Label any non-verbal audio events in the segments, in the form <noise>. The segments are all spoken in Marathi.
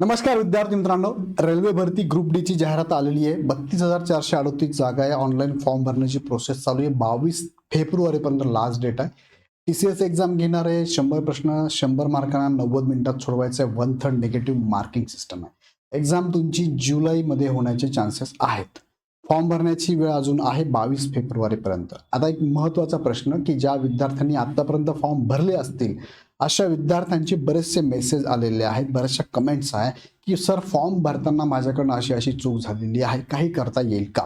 नमस्कार विद्यार्थी मित्रांनो रेल्वे भरती ग्रुप डीची जाहिरात आलेली आहे. बत्तीस हजार चारशे अडतीस जागा आहे. ऑनलाईन फॉर्म भरण्याची प्रोसेस चालू आहे. बावीस फेब्रुवारीपर्यंत लास्ट डेट आहे. टी सी एस एक्झाम घेणार आहे. शंभर प्रश्न शंभर मार्कांना नव्वद मिनिटात सोडवायचं आहे. One third negative marking system आहे. एक्झाम तुमची जुलैमध्ये होण्याचे चान्सेस आहेत. फॉर्म भरण्याची वेळ अजून आहे. बावीस फेब्रुवारीपर्यंत. आता एक महत्त्वाचा प्रश्न की ज्या विद्यार्थ्यांनी आतापर्यंत फॉर्म भरले असतील अशा विद्यार्थ्यांचे बरेचसे मेसेज आलेले आहेत बऱ्याचशा कमेंट्स आहे की सर फॉर्म भरताना माझ्याकडनं अशी अशी चूक झालेली आहे काही करता येईल का?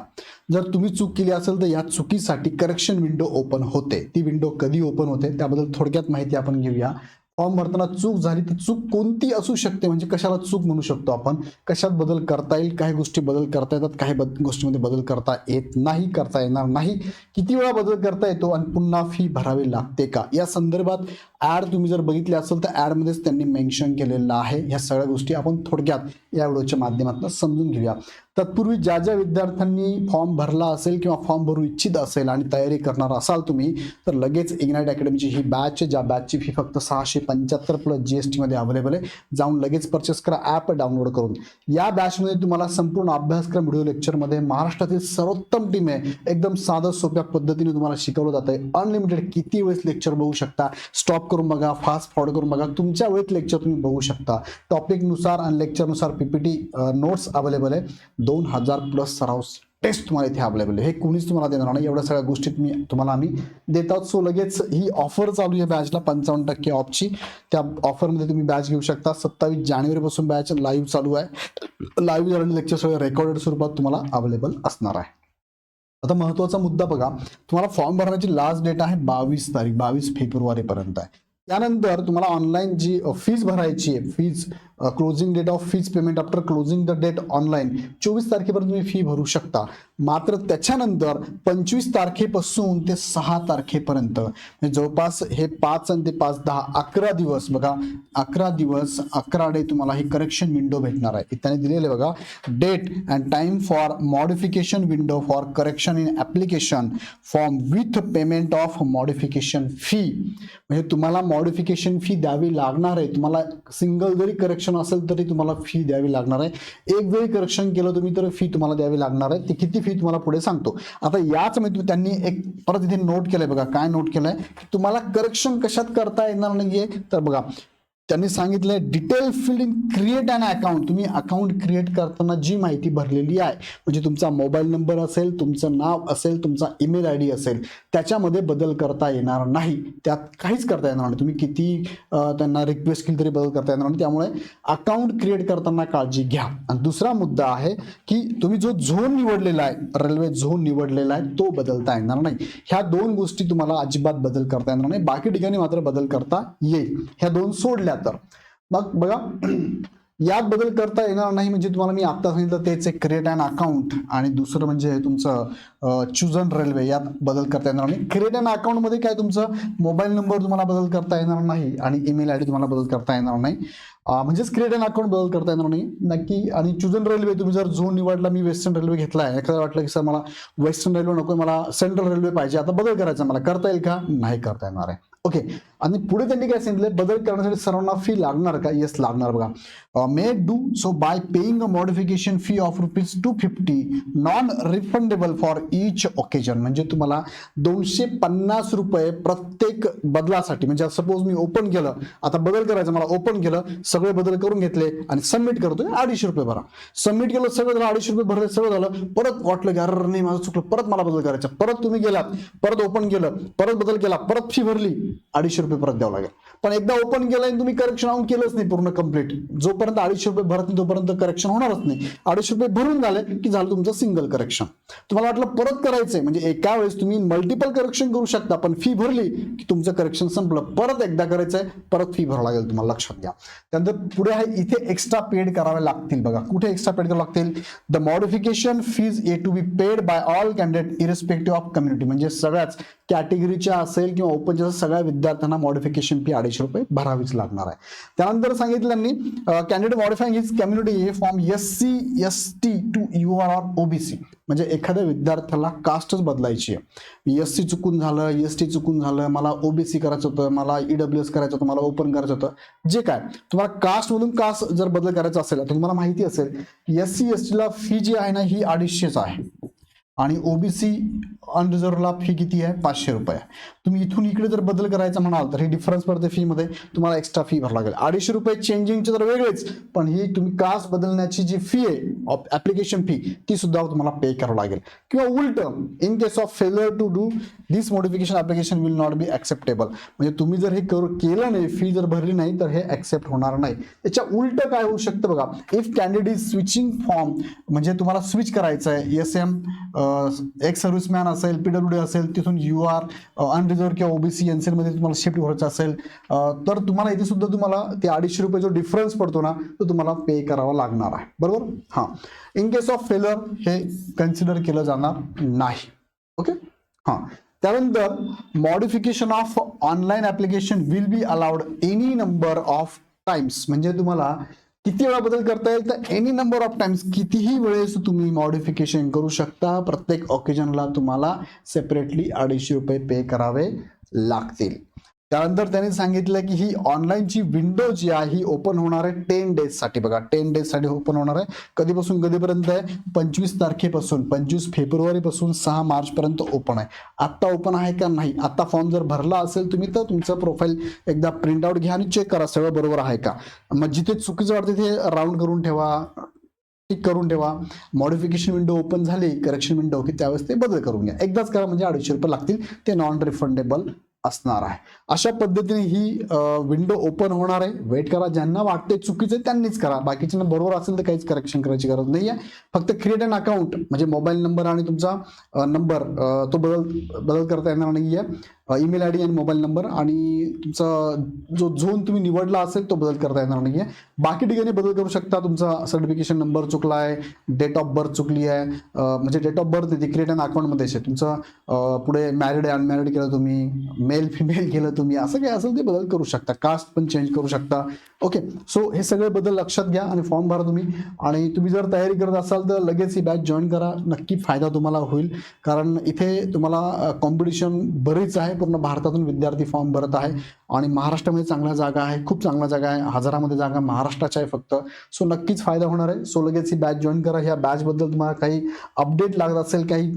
जर तुम्ही चूक केली असेल तर या चुकीसाठी करेक्शन विंडो ओपन होते. ती विंडो कधी ओपन होते त्याबद्दल थोडक्यात माहिती आपण घेऊया. फॉर्म भरताना चूक झाली तर चूक कोणती असू शकते? म्हणजे कशाला चूक म्हणू शकतो आपण? कशात बदल करता येईल? काही गोष्टी बदल करता येतात काही बद गोष्टीमध्ये बदल करता येत नाही करता येणार नाही. किती वेळा बदल करता येतो आणि पुन्हा फी भरावी लागते का? या संदर्भात ॲड तुम्ही जर बघितली असेल तर ॲडमध्येच त्यांनी मेन्शन केलेलं आहे. ह्या सगळ्या गोष्टी आपण थोडक्यात या व्हिडिओच्या माध्यमातून समजून घेऊया. तत्पूर्वी ज्या ज्या विद्यार्थ्यांनी फॉर्म भरला असेल किंवा फॉर्म भरू इच्छित असेल आणि तयारी करणार असाल तुम्ही तर लगेच इग्नाईट अकॅडमीची ही बॅच आहे ज्या बॅचची फी फक्त सहाशे पंच्याहत्तर प्लस जी एस टीमध्ये अवेलेबल आहे. जाऊन लगेच परचेस करा ॲप डाउनलोड करून. या बॅचमध्ये तुम्हाला संपूर्ण अभ्यासक्रम व्हिडिओ लेक्चरमध्ये महाराष्ट्रातील सर्वोत्तम टीम आहे. एकदम साधं सोप्या पद्धतीने तुम्हाला शिकवलं जातं आहे. अनलिमिटेड किती वेळेस लेक्चर बघू शकता? स्टॉप करून बघा फास्ट फॉरवर्ड करून बघा. तुमच्या वेळेत लेक्चर तुम्ही बघू शकता. टॉपिकनुसार आणि लेक्चरनुसार पीपीटी नोट्स अवेलेबल आहे. दोन हजार प्लस सराव टेस्ट तुम्हाला इथे अवेलेबल आहे. हे कोणीच तुम्हाला देणार नाही. एवढ्या सगळ्या गोष्टीत मी तुम्हाला आम्ही देत आहोत. सो लगेच ही ऑफर चालू आहे बॅचला पंचावन्न टक्के ऑफची त्या ऑफरमध्ये तुम्ही बॅच घेऊ शकता. सत्तावीस जानेवारीपासून बॅच लाईव्ह चालू आहे. लाईव्ह झालेले लेक्चर सगळे रेकॉर्डेड स्वरूपात तुम्हाला अवेलेबल असणार आहे. आता महत्त्वाचा मुद्दा बघा. तुम्हाला फॉर्म भरण्याची लास्ट डेट आहे बावीस तारीख बावीस फेब्रुवारीपर्यंत आहे. त्यानंतर तुम्हाला ऑनलाईन जी फीज भरायची आहे fees closing date of fees payment after closing the date online चोवीस तारखेपर्यंत तुम्ही फी भरू शकता. मात्र त्याच्यानंतर पंचवीस तारखेपासून ते सहा तारखेपर्यंत. म्हणजे जवळपास हे पाच आणि ते पाच दहा अकरा दिवस बघा अकरा दिवस अकरा डे तुम्हाला ही करेक्शन विंडो भेटणार आहे. त्याने दिलेले बघा date and time for modification window for correction in application form with payment of modification fee म्हणजे तुम्हाला मॉडिफिकेशन फी द्यावी लागणार आहे. तुम्हाला सिंगल जरी करेक्शन असेल तरी तुम्हाला फी द्यावी लागणार आहे. एक जरी करेक्शन केलं तुम्ही तर फी तुम्हाला द्यावी लागणार आहे. ती किती फी तुम्हाला पुढे सांगतो. आता याच मी त्यांनी एक परत इथे नोट केलंय बघा. काय नोट केलंय? तुम्हाला करेक्शन कशात करता येणार नाहीये? तर बघा. त्यांनी सांगितलंय detail field in create an account तुम्ही अकाउंट क्रिएट करताना जी माहिती भरलेली आहे म्हणजे तुमचा मोबाईल नंबर असेल तुमचं नाव असेल तुमचा ईमेल आय डी असेल त्याच्यामध्ये बदल करता येणार नाही. त्यात काहीच करता येणार नाही. तुम्ही किती त्यांना रिक्वेस्ट केली तरी बदल करता येणार नाही. त्यामुळे अकाउंट क्रिएट करताना काळजी घ्या. आणि दुसरा मुद्दा आहे की तुम्ही जो झोन निवडलेला आहे रेल्वे झोन निवडलेला आहे तो बदलता येणार नाही. ह्या दोन गोष्टी तुम्हाला अजिबात बदल करता येणार नाही. बाकी ठिकाणी मात्र बदल करता येईल. ह्या दोन सोडल्या. तर मग बघा <clears throat> यात बदल करता येणार नाही म्हणजे तुम्हाला मी आता सांगितलं तेच एक क्रिएट अँड अकाउंट आणि दुसरं म्हणजे तुमचं चुजन रेल्वे यात बदल करता येणार नाही. क्रिएट अँड अकाउंटमध्ये काय तुमचं मोबाईल नंबर तुम्हाला बदल करता येणार नाही आणि ईमेल आय डी तुम्हाला बदल करता येणार नाही. म्हणजेच क्रिएट अँड अकाउंट बदल करता येणार नाही. नक्की आणि चुजन रेल्वे तुम्ही जर झोन निवडला मी वेस्टर्न रेल्वे घेतला आहे. एखादं वाटलं की सर मला वेस्टर्न रेल्वे नको मला सेंट्रल रेल्वे पाहिजे. आता बदल करायचा मला. करता येईल का? नाही करता येणार आहे. ओके आणि पुढे त्यांनी काय सांगितलं? बदल करण्यासाठी सर्वांना फी लागणार का? येस लागणार बघा. May do so by paying a modification fee of rupees two fifty non refundable for each occasion म्हणजे तुम्हाला दोनशे पन्नास रुपये प्रत्येक बदलासाठी म्हणजे सपोज मी ओपन केलं आता बदल करायचं मला ओपन केलं सगळे बदल करून घेतले आणि सबमिट करतोय अडीचशे रुपये भरा. सबमिट केलं सगळं झालं अडीचशे रुपये भरले सगळं झालं परत वाटलं की अरे नाही माझं चुकलं परत मला बदल करायचा. परत तुम्ही गेलात परत ओपन केलं परत बदल केला परत फी भरली अडीचशे रुपये परत द्यावं लागेल. पण एकदा ओपन केलं आणि तुम्ही करेक्शन आऊन केलंच नाही पूर्ण कंप्लीट जोपर्यंत अडीचशे रुपये भरत नाही तोपर्यंत करेक्शन होणारच नाही. अडीचशे रुपये भरून झाले की झालं तुमचं सिंगल करेक्शन तुम्हाला वाटलं परत करायचंय म्हणजे एका वेळेस तुम्ही मल्टिपल करेक्शन करू शकता पण फी भरली की तुमचं करेक्शन संपलं परत एकदा करायचंय परत फी भरावं लागेल तुम्हाला लक्षात घ्या. त्यानंतर पुढे आहे इथे एक्स्ट्रा पेड करावे लागतील बघा. कुठे एक्स्ट्रा पेड करावे लागतील? The modification fees are to be paid by all candidate irrespective of community म्हणजे सगळ्याच कॅटेगरीच्या असेल किंवा ओपनच्या सगळ्या विद्यार्थ्यांना मॉडिफिकेशन फी अडीचशे रुपये भरावीच लागणार आहे. त्यानंतर सांगितल्यांनी कॅन्डिडेट मॉडिफाईंग हिज कम्युनिटी हे form S C S T to U R R OBC म्हणजे एखाद्या विद्यार्थ्याला कास्टच बदलायची आहे. एस सी चुकून झालं एस टी चुकून झालं मला ओबीसी करायचं होतं मला ईडब्ल्यू एस करायचं होतं मला ओपन करायचं होतं. जे काय तुम्हाला कास्टमधून कास्ट जर बदल करायचा असेल तर तुम्हाला माहिती असेल एस सी एस टीला फी जी आहे ना ही अडीचशेच आहे. आणि ओबीसी अनरिझर्वला फी किती आहे? पाचशे रुपये. आहे. तुम्ही इथून इकडे जर बदल करायचा म्हणाल तर ही डिफरन्स पडते फी मध्ये तुम्हाला एक्स्ट्रा फी भरावं लागेल. अडीचशे रुपये चेंजिंगचे तर वेगळेच पण ही तुम्ही कास्ट बदलण्याची जी फी आहे ॲप्लिकेशन फी ती सुद्धा तुम्हाला पे करावं लागेल. किंवा उलट in case of failure to do this modification application will not be acceptable म्हणजे तुम्ही जर हे करू केलं नाही फी जर भरली नाही तर हे ॲक्सेप्ट होणार नाही. त्याच्या उलट काय होऊ शकतं बघा इफ कॅन्डिडेट स्विचिंग फॉर्म म्हणजे तुम्हाला स्विच करायचं आहे एस एम एक्स सर्व्हिसमॅन असेल पीडब्ल्यू डी असेल तिथून यू आर अनरिझर्व किंवा ओबीसी एनमध्ये तुम्हाला शिफ्ट व्हायचं असेल तर तुम्हाला इथे सुद्धा तुम्हाला ते अडीचशे रुपये जो डिफरन्स पडतो ना तो तुम्हाला पे करावा लागणार आहे. बरोबर? हां. इन केस ऑफ फेलर हे कन्सिडर केलं जाणार नाही. ओके हां. त्यानंतर modification of online application will be allowed any number of times म्हणजे तुम्हाला किती वेळा बदल करता येईल? तर एनी नंबर ऑफ टाइम्स कितीही वेळेस तुम्ही मॉडिफिकेशन करू शकता. प्रत्येक ऑकेजनला तुम्हाला सेपरेटली अडीचशे रुपये पे करावे लागतील. त्यानंतर त्यांनी सांगितलं की ही ऑनलाईनची विंडो जी आहे ही ओपन होणार आहे टेन डेजसाठी बघा टेन डेजसाठी ओपन होणार आहे. कधीपासून? कधीपर्यंत आहे? पंचवीस तारखेपासून. पंचवीस फेब्रुवारीपासून सहा मार्चपर्यंत ओपन आहे. आत्ता ओपन आहे का नाही? आत्ता फॉर्म जर भरला असेल तुम्ही तर तुमचं प्रोफाईल एकदा प्रिंट आउट घ्या आणि चेक करा सगळं बरोबर आहे का? मग जिथे चुकीचं वाटते ते राऊंड करून ठेवा टिक करून ठेवा. मॉडिफिकेशन विंडो ओपन झाली करेक्शन विंडो की त्यावेळेस ते बदल करून घ्या. एकदाच करा म्हणजे अडीचशे रुपये लागतील. ते नॉन रिफंडेबल असणार आहे. अशा पद्धतीने ही विंडो ओपन होणार आहे. वेट करा. ज्यांना वाटते चुकीचं त्यांनीच करा. बाकीच्यांना बरोबर असेल तर काहीच करेक्शन करायची गरज नाही आहे फक्त क्रिएट अन अकाउंट म्हणजे मोबाईल नंबर आणि तुमचा नंबर तो बदल बदल करता येणार नाही आहे ईमेल आय डी आणि मोबाईल नंबर आणि तुमचा जो झोन तुम्ही निवडला असेल तो बदल करता येणार नाही आहे बाकी ठिकाणी बदल करू शकता. तुमचा सर्टिफिकेशन नंबर चुकला आहे डेट ऑफ बर्थ चुकली आहे म्हणजे डेट ऑफ बर्थ येते क्रिएट अँड अकाउंटमध्ये आहे तुमचं पुढे मॅरिड आहे अनमॅरिड केलं तुम्ही मेल फिमेल केलं तुम्ही असं काही असेल ते बदल करू शकता. कास्ट पण चेंज करू शकता. ओके सो हे सगळे बदल लक्षात घ्या आणि फॉर्म भरा तुम्ही. आणि तुम्ही जर तयारी करत असाल तर लगेच ही बॅच जॉईन करा. नक्की फायदा तुम्हाला होईल. कारण इथे तुम्हाला कॉम्पिटिशन बरीच आहे. पूर्ण भारतातून विद्यार्थी फॉर्म भरत आहे. आणि महाराष्ट्रामध्ये चांगल्या जागा आहे. खूप चांगल्या जागा आहे. हजारामध्ये जागा महाराष्ट्राच्या आहे फक्त. सो नक्कीच फायदा होणार आहे. सो लगेच ही बॅच जॉईन करा. ह्या बॅचबद्दल तुम्हाला काही अपडेट लागत असेल काही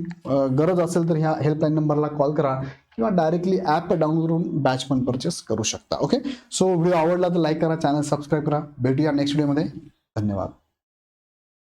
गरज असेल तर ह्या हेल्पलाईन नंबरला कॉल करा. किंवा डायरेक्टली ॲप डाउनलोड करून बॅच पण परचेस करू शकता. ओके सो व्हिडिओ आवडला तर लाईक करा. चॅनल सबस्क्राईब करा. भेटूया नेक्स्ट व्हिडिओमध्ये धन्यवाद.